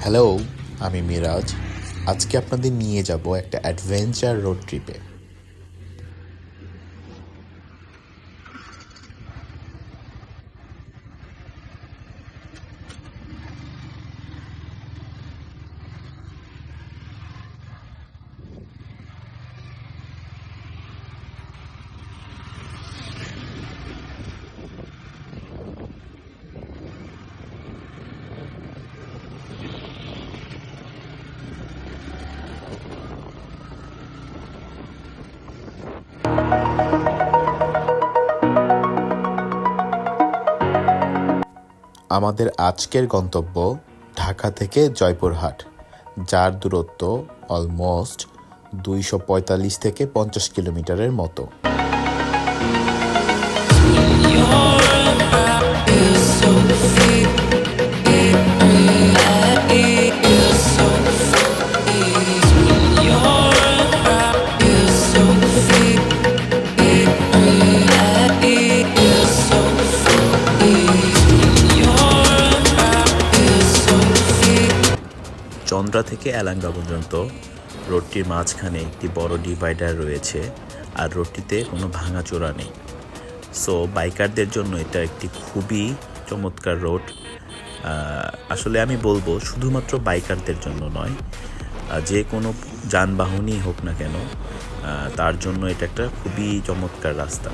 Hello আমি মিরাজ। আজকে আপনাদের নিয়ে যাব একটা অ্যাডভেঞ্চার রোড ট্রিপে আমাদের আজকের গন্তব্য ঢাকা থেকে জয়পুরহাট, যার দূরত্ব অলমোস্ট দুইশো পঁয়তাল্লিশ থেকে পঞ্চাশ কিলোমিটারের মতো। চন্দ্রা থেকে এলাঙ্গা পর্যন্ত রোডটির মাঝখানে একটি বড় ডিভাইডার রয়েছে আর রোডটিতে কোনো ভাঙাচোরা নেই। সো বাইকারদের জন্য এটা একটি খুবই চমৎকার রোড। আসলে আমি বলব শুধুমাত্র বাইকারদের জন্য নয় যে কোনো যানবাহনই হোক না কেন তার জন্য এটা একটা খুবই চমৎকার রাস্তা।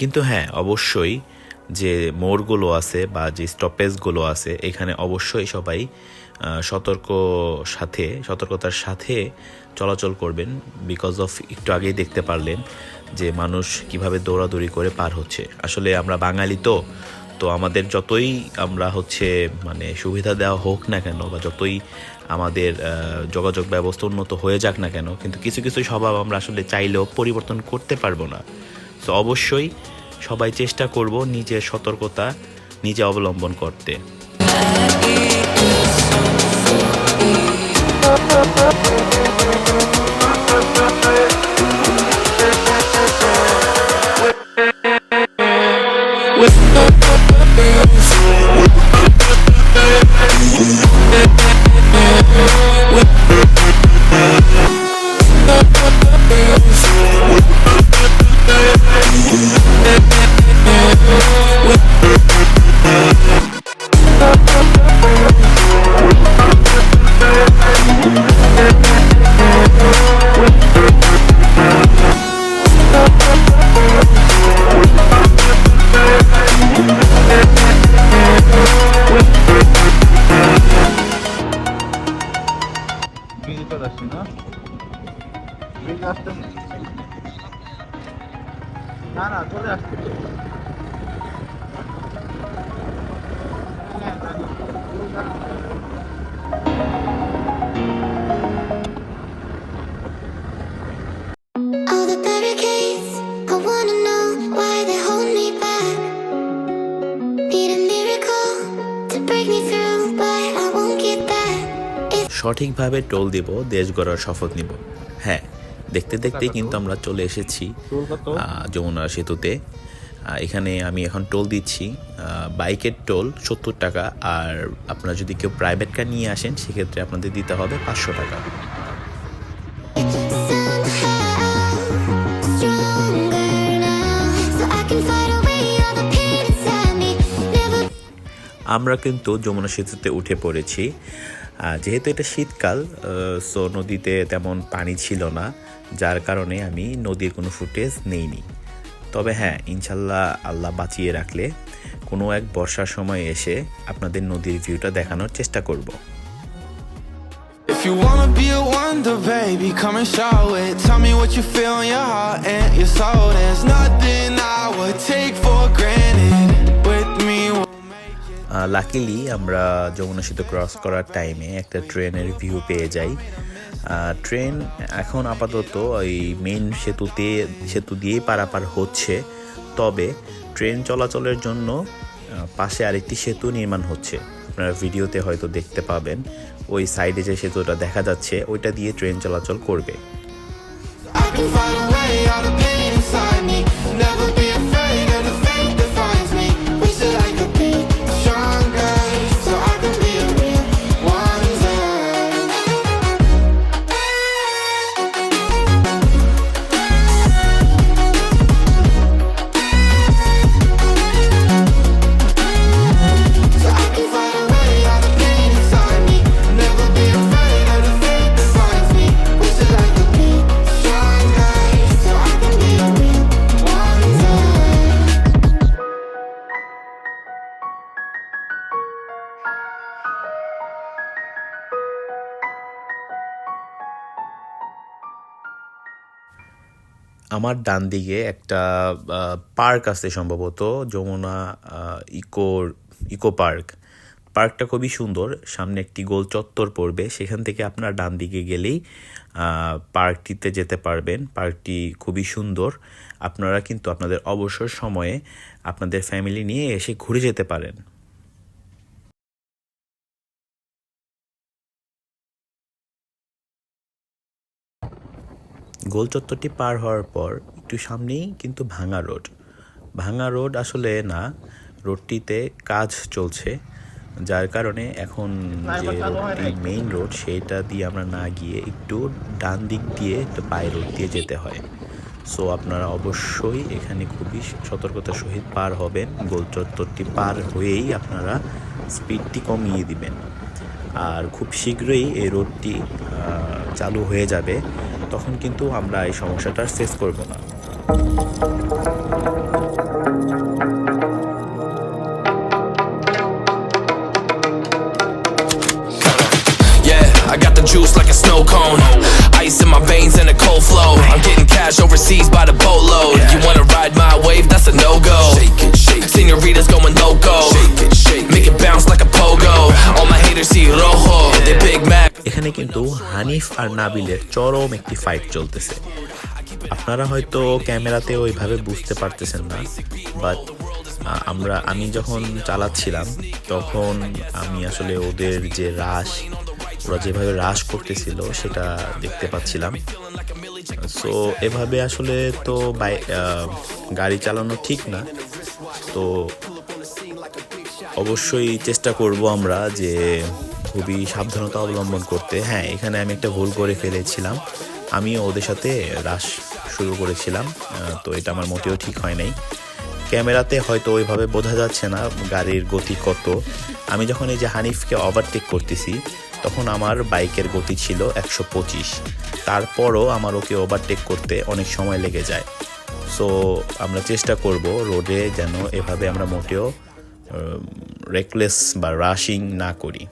কিন্তু হ্যাঁ অবশ্যই যে মোড়গুলো আছে বা যে স্টপেজগুলো আছে, এখানে অবশ্যই সবাই সতর্ক সাথে, সতর্কতার সাথে চলাচল করবেন বিকজ অফ একটু আগেই দেখতে পারলেন যে মানুষ কীভাবে দৌড়াদৌড়ি করে পার হচ্ছে। আসলে আমরা বাঙালি তো তো আমাদের যতই আমরা হচ্ছে মানে সুবিধা দেওয়া হোক না কেন বা যতই আমাদের যোগাযোগ ব্যবস্থা উন্নত হয়ে যাক না কেন, কিন্তু কিছু কিছু স্বভাব আমরা আসলে চাইলেও পরিবর্তন করতে পারব না। তো অবশ্যই সবাই চেষ্টা করব নিজের সতর্কতা নিজে অবলম্বন করতে। ব্রিজে সঠিকভাবে টোল দিব দেশ গড়ার শপথ নিব। হ্যাঁ দেখতে দেখতেই কিন্তু আমরা চলে এসেছি যমুনা সেতুতে। এখানে আমি এখন টোল দিচ্ছি বাইকের টোল সত্তর টাকা আর আপনারা যদি কেউ প্রাইভেট কার নিয়ে আসেন সেক্ষেত্রে আপনাদের দিতে হবে পাঁচশো টাকা। আমরা কিন্তু যমুনা সেতুতে উঠে পড়েছি। যেহেতু এটা শীতকাল সো নদীতে তেমন পানি ছিল না যার কারণে আমি নদীর কোনো ফুটেজ নেইনি তবে হ্যাঁ ইনশাল্লাহ আল্লাহ বাঁচিয়ে রাখলে কোনো এক বর্ষার সময় এসে আপনাদের নদীর ভিউটা দেখানোর চেষ্টা করব If you wanna be a wonder, baby, come and show it. Tell me what you feel in your heart and your soul. There's nothing I would take for granted. Luckily আমরা যমুনা সেতু ক্রস করার টাইমে একটা ট্রেনের view পেয়ে যাই। Train এখন আপাতত ওই মেন সেতুতে, সেতু দিয়েই পারাপার হচ্ছে। তবে ট্রেন চলাচলের জন্য পাশে আরেকটি সেতু নির্মাণ হচ্ছে। আপনারা ভিডিওতে হয়তো দেখতে পাবেন। ওই সাইডে যে সেতুটা দেখা যাচ্ছে, ওইটা দিয়ে ট্রেন চলাচল করবে। আমার ডান দিকে একটা পার্ক আছে সম্ভবত, যমুনা ইকো ইকো পার্ক। পার্কটা খুবই সুন্দর, সামনে একটি গোল চত্বর পড়বে, সেখান থেকে আপনার ডান দিকে গেলেই পার্কটিতে যেতে পারবেন। পার্কটি খুবই সুন্দর, আপনারা কিন্তু আপনাদের অবসর সময়ে আপনাদের ফ্যামিলি নিয়ে এসে ঘুরে যেতে পারেন। গোল চত্বরটি পার হওয়ার পর একটু সামনেই কিন্তু ভাঙা রোড। ভাঙা রোড আসলে না রোডটিতে কাজ চলছে যার কারণে এখন যে রোডটি মেইন রোড সেটা দিয়ে আমরা না গিয়ে একটু ডান দিক দিয়ে একটু বাই রোড দিয়ে যেতে হয়। সো আপনারা অবশ্যই এখানে খুবই সতর্কতার সহিত পার হবেন গোল চত্বরটি পার হয়েই আপনারা স্পিডটি কমিয়ে দিবেন। আর খুব শীঘ্রই এই রোডটি চালু হয়ে যাবে। তখন কিন্তু আমরা এই সমস্যাটার ফেস করব না Yeah, I got the juice like a snow cone. Ice in my veins and a cold flow. I'm getting cash overseas by the boatload. You wanna ride my wave? That's a no go. Senoritas going Hanif আর নাবিলের চরম একটি fight চলতেছে। আপনারা হয়তো ক্যামেরাতে ওইভাবে বুঝতে পারতেছেন না বাট আমরা, আমি যখন চালাচ্ছিলাম, তখন আমি আসলে ওদের যে রাশ, ওরা যেভাবে রাশ করতেছিল, সেটা দেখতে পাচ্ছিলাম। সো এভাবে আসলে তো গাড়ি চালানো ঠিক না। তো অবশ্যই চেষ্টা করব আমরা যে খুবই সাবধানতা অবলম্বন করতে। হ্যাঁ এখানে আমি একটা ভুল করে ফেলেছিলাম। আমিও ওদের সাথে রাশ শুরু করেছিলাম তো এটা আমার মোটেও ঠিক হয় নাই। ক্যামেরাতে হয়তো ওইভাবে বোঝা যাচ্ছে না গাড়ির গতি কত। আমি যখন এই যে হানিফকে ওভারটেক করতেছি, তখন আমার বাইকের গতি ছিল একশো পঁচিশ। তারপরও আমার ওকে ওভারটেক করতে অনেক সময় লেগে যায়। সো আমরা চেষ্টা করব রোডে যেন এভাবে আমরা মোটেও রেকলেস বা রাশিং না করি।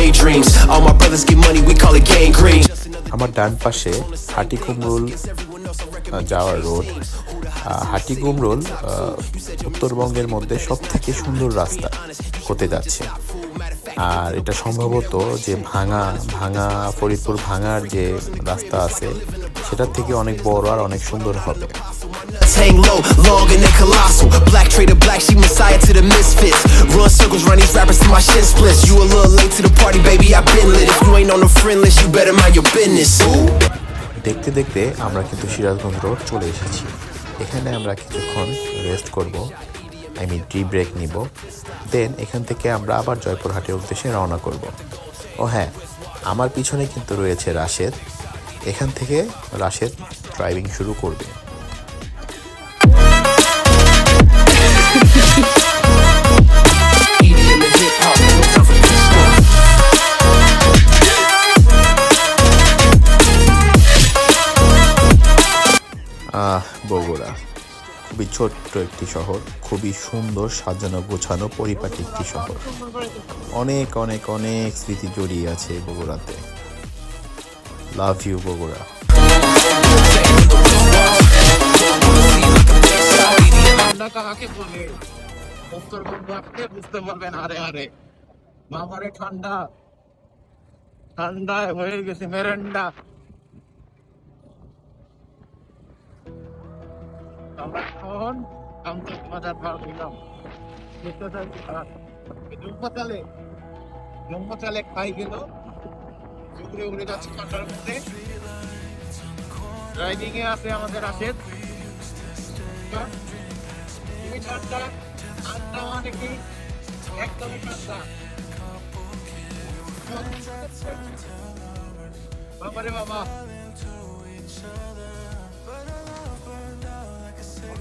Daydreams. All my brothers get money, we call it gang green. আমার ডান পাশে হাটি কুমরুল যাওয়ার রোড হাটি কুমরুল উত্তরবঙ্গের মধ্যে সব থেকে সুন্দর রাস্তা হতে যাচ্ছে আর এটা সম্ভবত যে ভাঙা ভাঙা ফরিদপুর ভাঙার যে রাস্তা আছে সেটার থেকে অনেক বড় আর অনেক সুন্দর হবে hang low, long and then colossal. Black trader, black sheep, messiah to the misfits. Run circles, run these rappers till my shin splits. You a little late to the party, baby, I been lit. If you ain't on the friend list, you better mind your business. দেখতে দেখতে আমরা কিন্তু Sirajganj road চলে এসেছি এখানে আমরা কিছুক্ষণ rest করব আই মিন টি ব্রেক নিব দেন এখান থেকে আমরা আবার জয়পুরহাটের উদ্দেশ্যে রওনা করব ও হ্যাঁ আমার পিছনে কিন্তু রয়েছে রাশেদ এখান থেকে রাশেদ ড্রাইভিং শুরু করবে ছোট্ট একটি শহর, খুবই সুন্দর সাজানো গোছানো পরিপাটি একটি শহর। অনেক অনেক অনেক স্মৃতি জড়িয়ে আছে বগুড়াতে। Love you Bogura. বুঝতে পারবেন ঠান্ডা। ঠান্ডা হয়ে গেছে মেরেন্ডা। ভাড়া দিলাম। জম্পা চালে জম্পা চালে খাই গেল। উড়ে উড়ে যাচ্ছে ঠান্ডার মধ্যে। ড্রাইভিং এ আছে আমাদের আসেন তুমি ঠান্ডা ঠান্ডা মানে কি? একদমই ঠান্ডা। বাবা।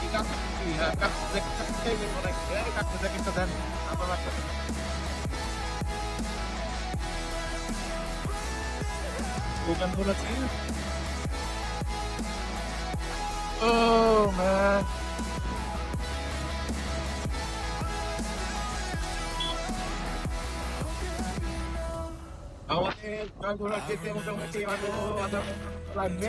ওয়ান রোড আপনি পারতেছি না এই দেখেন নিচে হচ্ছে কম্বল গাইতে পারছে বাবা রে বাবা কাকর Oh man. আমাদের জয়পুরহাট যেতে মোটামুটি আরও আধা ঘণ্টা লাগবে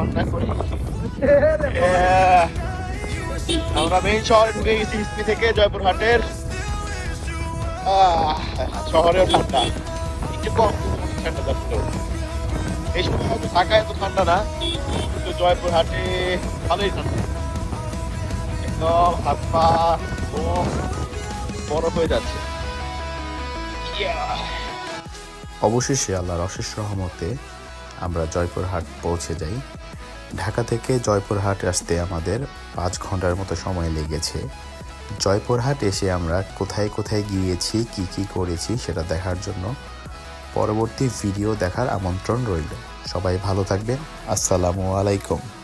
ভিডিও অনটা আমরা মেইন শহরে ঢুকে গেছি ইসপি থেকে জয়পুরহাটের। শহরেও ঠান্ডা। একটু কম ঠান্ডা যাচ্ছিল এই সময় হয়তো ঢাকায় এত ঠান্ডা না কিন্তু জয়পুরহাটে ভালোই ঠান্ডা। একদম হাত পা বরফ হয়ে যাচ্ছে। অবশেষে আল্লাহর অশেষ রহমতে আমরা জয়পুরহাট পৌঁছে যাই। ঢাকা থেকে জয়পুরহাট আসতে আমাদের পাঁচ ঘণ্টার মতো সময় লেগেছে। জয়পুরহাট এসে আমরা কোথায় কোথায় গিয়েছি, কি কি করেছি সেটা দেখার জন্য পরবর্তী ভিডিও দেখার আমন্ত্রণ রইল। সবাই ভালো থাকবেন। আসসালামু আলাইকুম।